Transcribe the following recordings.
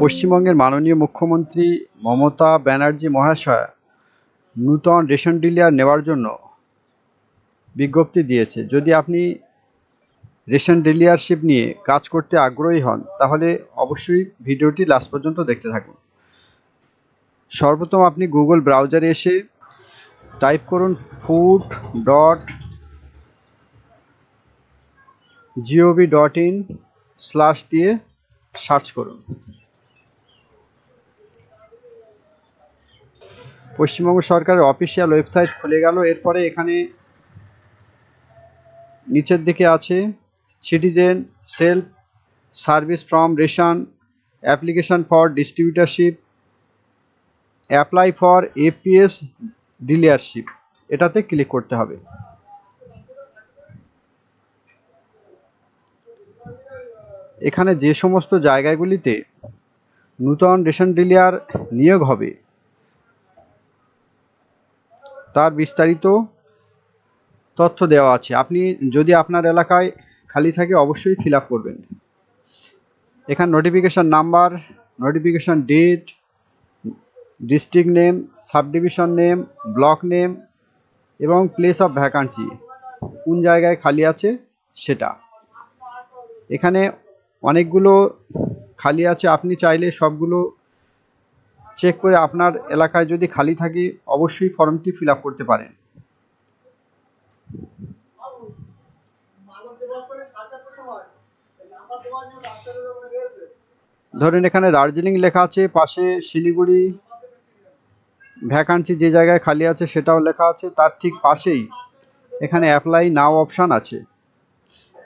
পশ্চিমবঙ্গের মাননীয় মুখ্যমন্ত্রী মমতা ব্যানার্জি মহাশয়া নূতন রেশন ডিলার নেওয়ার জন্য বিজ্ঞপ্তি দিয়েছে। যদি আপনি রেশন ডিলারশিপ নিয়ে কাজ করতে আগ্রহী হন, তাহলে অবশ্যই ভিডিওটি লাস্ট পর্যন্ত দেখতে থাকুন। সর্বপ্রথম আপনি গুগল ব্রাউজারে এসে টাইপ করুন food dot gov dot in slash দিয়ে সার্চ করুন। পশ্চিমবঙ্গ সরকারের অফিসিয়াল ওয়েবসাইট খুলে গেল। এরপরে এখানে নিচের দিকে আছে citizen self service from ration application for distributorship apply for APS dealership এটাতে ক্লিক করতে হবে। এখানে যে সমস্ত জায়গাগুলিতে নূতন রেশন ডিলার নিয়োগ হবে তার বিস্তারিত তথ্য দেওয়া আছে। আপনি যদি আপনার এলাকায় খালি থাকে, অবশ্যই ফিল করবেন। এখানে notification number notification date district name sub division name block name এবং প্লেস অফ ভ্যাকান্সি কোন জায়গায় খালি আছে সেটা। এখানে অনেকগুলো খালি আছে। আপনি চাইলে সবগুলো চেক করে আপনার এলাকায় যদি খালি থাকে, অবশ্যই ফর্মটি ফিল করতে পারেন। ধরেন, এখানে দার্জিলিং লেখা আছে, পাশে শিলিগুড়ি, ভ্যাকান্সি যে জায়গায় খালি আছে সেটাও লেখা আছে, তার ঠিক পাশেই এখানে অ্যাপ্লাই নাও অপশান আছে।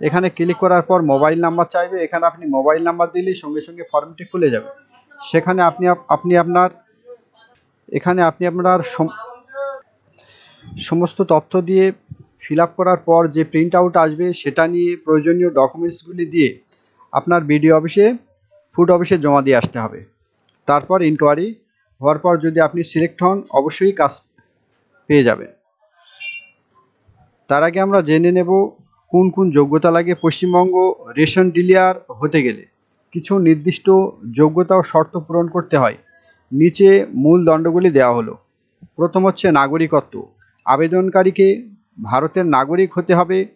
এখানে ক্লিক করার পর মোবাইল নাম্বার চাইবে, এখানে আপনি মোবাইল নাম্বার দিলেই সঙ্গে সঙ্গে ফর্মটি খুলে যাবে। সেখানে আপনি আপ- আপনি আপনার, এখানে আপনি আপনার সমস্ত তথ্য দিয়ে ফিল করার পর যে প্রিন্ট আউট আসবে সেটা নিয়ে প্রয়োজনীয় ডকুমেন্টসগুলি দিয়ে আপনার বিডিও অফিসে ফুড অফিসে জমা দিয়ে আসতে হবে। তারপর ইনকোয়ারি হওয়ার পর যদি আপনি সিলেক্ট হন, অবশ্যই কাজ পেয়ে যাবেন। তার আগে আমরা জেনে নেব কোন কোন যোগ্যতা লাগে পশ্চিমবঙ্গ রেশন ডিলিয়ার হতে গেলে। কিছু নির্দিষ্ট যোগ্যতা ও শর্ত পূরণ করতে হয়। নিচে মূল দণ্ডগুলি দেওয়া হলো। প্রথম হচ্ছে নাগরিকত্ব। আবেদনকারীকে ভারতের নাগরিক হতে হবে,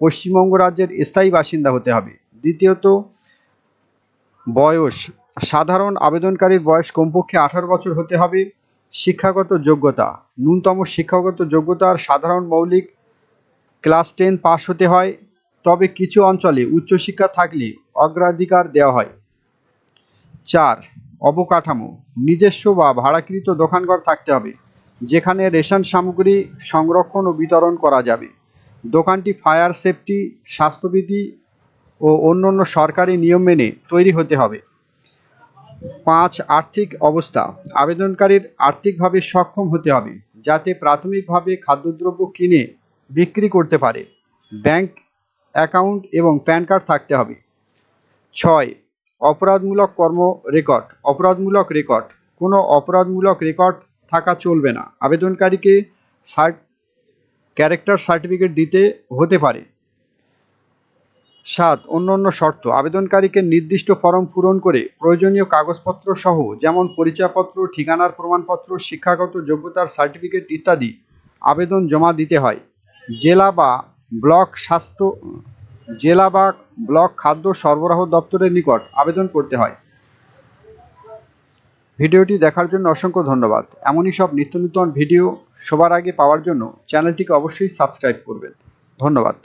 পশ্চিমবঙ্গ রাজ্যের স্থায়ী বাসিন্দা হতে হবে। দ্বিতীয়ত, বয়স। সাধারণ আবেদনকারীর বয়স কমপক্ষে আঠারো বছর হতে হবে। শিক্ষাগত যোগ্যতা। ন্যূনতম শিক্ষাগত যোগ্যতার সাধারণ মৌলিক ক্লাস টেন পাস হতে হয়। তবে কিছু অঞ্চলে উচ্চশিক্ষা থাকলে অগ্রাধিকার দেওয়া হয়। চার, অবকাঠামো। নিজস্ব বা ভাড়াকৃত দোকানঘর থাকতে হবে, যেখানে রেশন সামগ্রী সংরক্ষণ ও বিতরণ করা যাবে। দোকানটি ফায়ার সেফটি, স্বাস্থ্যবিধি ও অন্যান্য সরকারি নিয়ম মেনে তৈরি হতে হবে। পাঁচ, আর্থিক অবস্থা। আবেদনকারীর আর্থিকভাবে সক্ষম হতে হবে, যাতে প্রাথমিকভাবে খাদ্যদ্রব্য কিনে বিক্রি করতে পারে। ব্যাংক অ্যাকাউন্ট এবং প্যান কার্ড থাকতে হবে। ছয়, অপরাধমূলক কর্ম রেকর্ড অপরাধমূলক রেকর্ড কোনো অপরাধমূলক রেকর্ড থাকা চলবে না। আবেদনকারীকে সার্ট ক্যারেক্টার সার্টিফিকেট দিতে হতে পারে। সাত, অন্যান্য শর্ত, আবেদনকারীকে নির্দিষ্ট ফর্ম পূরণ করে প্রয়োজনীয় কাগজপত্র সহ, যেমন পরিচয়পত্র, ঠিকানার প্রমাণপত্র, শিক্ষাগত যোগ্যতার সার্টিফিকেট ইত্যাদি আবেদন জমা দিতে হয়। জেলা বা ব্লক স্বাস্থ্য জেলা বা ব্লক খাদ্য সরবরাহ দপ্তরের নিকট আবেদন করতে হয়। ভিডিওটি দেখার জন্য অসংখ্য ধন্যবাদ। এমনই সব নিত্য ভিডিও সবার আগে পাওয়ার জন্য চ্যানেলটিকে অবশ্যই সাবস্ক্রাইব করবেন। ধন্যবাদ।